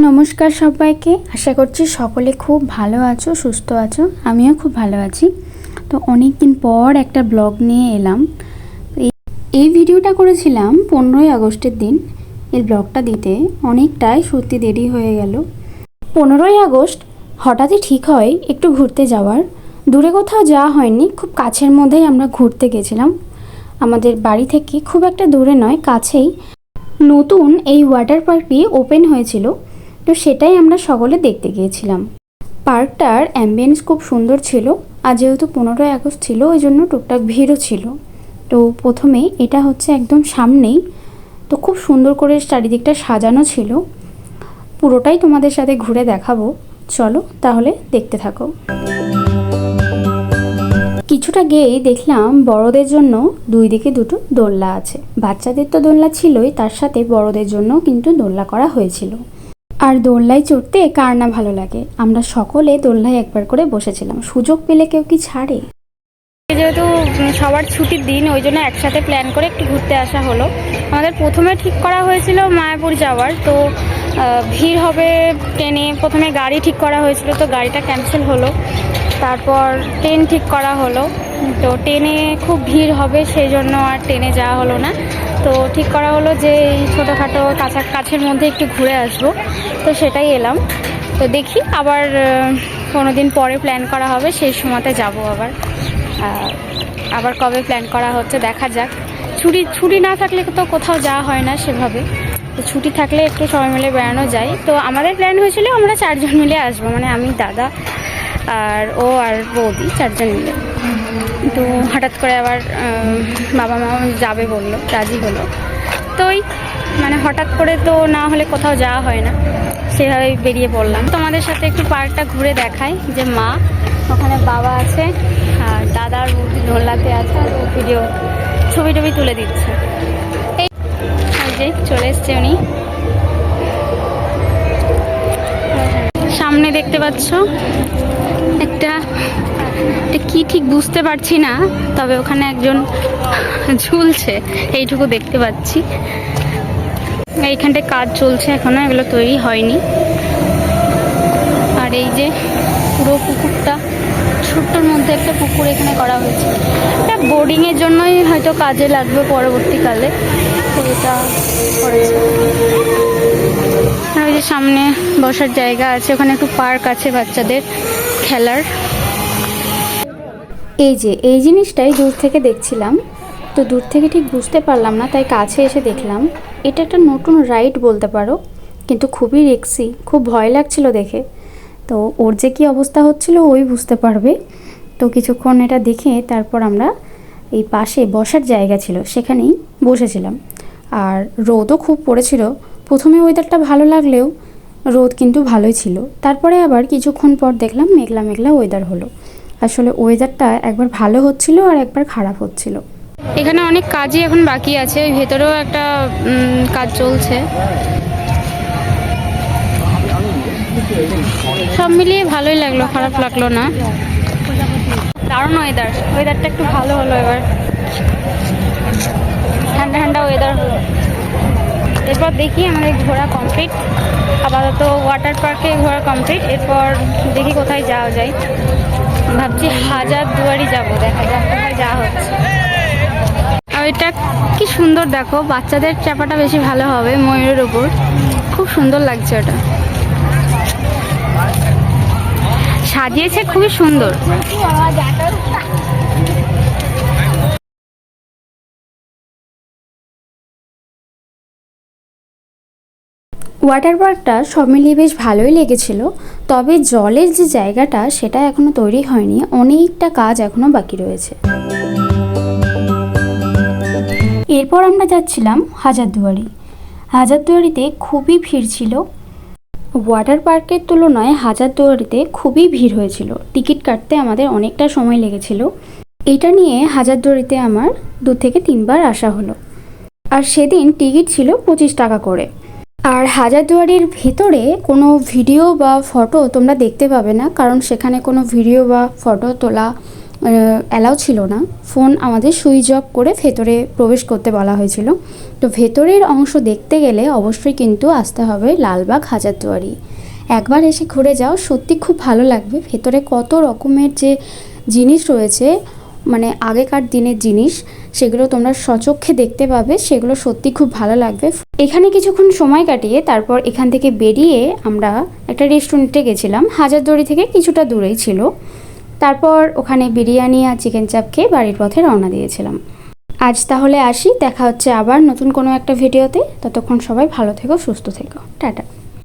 নমস্কার সবাইকে। আশা করছি সকলে খুব ভালো আছো, সুস্থ আছো। আমিও খুব ভালো আছি। তো অনেক দিন পর একটা ব্লগ নিয়ে এলাম। এই- ভিডিওটা করেছিলাম পনেরোই আগস্টের দিন। এই ব্লগটা দিতে অনেকটাই সত্যি দেরি হয়ে গেল। পনেরোই আগস্ট হঠাৎই ঠিক হয় একটু ঘুরতে যাওয়ার। দূরে কোথাও যাওয়া হয়নি, খুব কাছের মধ্যেই আমরা ঘুরতে গেছিলাম। আমাদের বাড়ি থেকে খুব একটা দূরে নয়, কাছেই। নতুন এই ওয়াটার পার্কটি ওপেন হয়েছিল। তো সেটাই আমরা সকলে দেখতে গিয়েছিলাম। পার্কটার অ্যাম্বিয়েন্স খুব সুন্দর ছিল, আর যেহেতু পনেরোই আগস্ট ছিল, ওই জন্য টুকটাক ভিড়ও ছিল। তো প্রথমে এটা হচ্ছে একদম সামনেই, তো খুব সুন্দর করে চারিদিকটা সাজানো ছিল। পুরোটাই তোমাদের সাথে ঘুরে দেখাবো। চলো তাহলে দেখতে থাকো। কিছুটা গিয়েই দেখলাম বড়দের জন্য দুই দিকে দুটো দোলনা আছে। বাচ্চাদের তো দোলনা ছিলই, তার সাথে বড়দের জন্য কিন্তু দোলনা করা হয়েছিল। আর দোলনায় চড়তে কার না ভালো লাগে? আমরা সকলে দোলনায় একবার করে বসেছিলাম। সুযোগ পেলে কেউ কি ছাড়ে? যেহেতু সবার ছুটির দিন, ওই জন্য একসাথে প্ল্যান করে একটু ঘুরতে আসা হলো। আমাদের প্রথমে ঠিক করা হয়েছিল মায়াপুর যাওয়ার। তো ভিড় হবে ট্রেনে প্রথমে গাড়ি ঠিক করা হয়েছিল, তো গাড়িটা ক্যান্সেল হলো। তারপর ট্রেন ঠিক করা হলো। তো ট্রেনে খুব ভিড় হবে সেই জন্য আর ট্রেনে যাওয়া হলো না। তো ঠিক করা হলো যে, এই ছোটোখাটো কাছা কাছের মধ্যে একটু ঘুরে আসব। তো সেটাই এলাম। তো দেখি আবার কোনো দিন পরে প্ল্যান করা হবে, সেই সময়তে যাব আবার। আবার কবে প্ল্যান করা হচ্ছে দেখা যাক। ছুটি ছুটি না থাকলে তো কোথাও যাওয়া হয় না সেভাবে। তো ছুটি থাকলে একটু সবাই মিলে বেড়ানো যায়। তো আমাদের প্ল্যান হয়েছিল আমরা চারজন মিলে আসব। মানে আমি, দাদা আর ও আর বৌদি চারজন মিলে। তো হঠাৎ করে আবার বাবা মা যাবে বলল, রাজি হলো। তো ওই মানে হঠাৎ করে তো না হলে কোথাও যাওয়া হয় না। সেভাবেই বেরিয়ে পড়লাম। তোমাদের সাথে একটু পার্কটা ঘুরে দেখাই যে মা, ওখানে বাবা আছে, আর দাদার দোল্লাতে আছে, আর ভিডিও ছবি টবি তুলে দিচ্ছে। এই যে চলে এসছে উনি। সামনে দেখতে পাচ্ছ? একটা কি ঠিক বুঝতে পারছি না, তবে ওখানে একজন ঝুলছে, এইটুকু দেখতে পাচ্ছি। এইখানটায় কাজ চলছে এখনও, এগুলো তৈরি হয়নি। আর এই যে পুরো পুকুরটা, ছোট্টর মধ্যে একটা পুকুর এখানে করা হয়েছে। এটা বোর্ডিংয়ের জন্যই হয়তো কাজে লাগবে পরবর্তীকালে। তো এটা করেছে ওই যে সামনে বসার জায়গা আছে, ওখানে একটু পার্ক আছে বাচ্চাদের খেলার। এই যে, এই জিনিসটাই দূর থেকে দেখছিলাম। তো দূর থেকে ঠিক বুঝতে পারলাম না, তাই কাছে এসে দেখলাম। এটা একটা নতুন রাইড বলতে পারো, কিন্তু খুবই রিক্সি, খুব ভয় লাগছিল দেখে। তো ওর যে কী অবস্থা হচ্ছিল ওই বুঝতে পারবে। তো কিছুক্ষণ এটা দেখে তারপর আমরা এই পাশে বসার জায়গা ছিল, সেখানেই বসেছিলাম। আর রোদও খুব পড়েছিল প্রথমে ওয়েদারটা ভালো লাগলেও রোদ কিন্তু ভালোই ছিল। তারপরে আবার কিছুক্ষণ পর দেখলাম মেঘলা মেঘলা ওয়েদার হলো। আসলে ওয়েদারটা একবার ভালো হচ্ছিল আর একবার খারাপ হচ্ছিল। এখানে অনেক কাজই এখন বাকি আছে ভেতরেও একটা কাজ চলছে। সব মিলিয়ে ভালোই লাগল, খারাপ লাগল না। দারুণ ওয়েদার ওয়েদারটা একটু ভালো হলো এবার। ঠান্ডা ঠান্ডা ওয়েদার হলো। এরপর দেখি আমাদের ঘোরা কমপ্লিট আপাতত ওয়াটার পার্কে ঘোরা কমপ্লিট এরপর দেখি কোথায় যাওয়া যায়। ভাবছি হাজার দুয়ারি যাব, দেখা যাক কোথায় যাওয়া হচ্ছে। আর এটা কি সুন্দর দেখো, বাচ্চাদের চাপাটা বেশি ভালো হবে ময়ূরের ওপর খুব সুন্দর লাগছে ওটা। সাজিয়েছে খুবই সুন্দর। ওয়াটার পার্কটা সব মিলিয়ে বেশ ভালোই লেগেছিল, তবে জলের যে জায়গাটা সেটা এখনও তৈরি হয়নি, অনেকটা কাজ এখনও বাকি রয়েছে। এরপর আমরা যাচ্ছিলাম হাজারদুয়ারি। হাজারদুয়ারিতে খুবই ভিড় ছিল। ওয়াটার পার্কের তুলনায় হাজারদুয়ারিতে খুবই ভিড় হয়েছিল। টিকিট কাটতে আমাদের অনেকটা সময় লেগেছিল। এটা নিয়ে হাজারদুয়ারিতে আমার দু থেকে তিনবার আসা হলো। আর সেদিন টিকিট ছিল পঁচিশ টাকা করে। আর হাজারদুয়ারির ভেতরে কোনো ভিডিও বা ফটো তোমরা দেখতে পাবে না, কারণ সেখানে কোনো ভিডিও বা ফটো তোলা অ্যালাউ ছিল না। ফোন আমাদের সুইচ অফ করে ভেতরে প্রবেশ করতে বলা হয়েছিল। তো ভেতরের অংশ দেখতে গেলে অবশ্যই কিন্তু আসতে হবে লালবাগ হাজারদুয়ারি। একবার এসে ঘুরে যাও, সত্যি খুব ভালো লাগবে। ভেতরে কত রকমের যে জিনিস রয়েছে মানে আগেকার দিনের জিনিস, সেগুলো তোমরা সচক্ষে দেখতে পাবে, সেগুলো সত্যি খুব ভালো লাগবে। এখানে কিছুক্ষণ সময় কাটিয়ে তারপর এখান থেকে বেরিয়ে আমরা একটা রেস্টুরেন্টে গেছিলাম। হাজারদুয়ারি থেকে কিছুটা দূরেই ছিল। তারপর ওখানে বিরিয়ানি আর চিকেন চাপ খেয়ে বাড়ির পথে রওনা দিয়েছিলাম। আজ তাহলে আসি, দেখা হচ্ছে আবার নতুন কোনো একটা ভিডিওতে ততক্ষণ সবাই ভালো থেকো, সুস্থ থেকো। টাটা।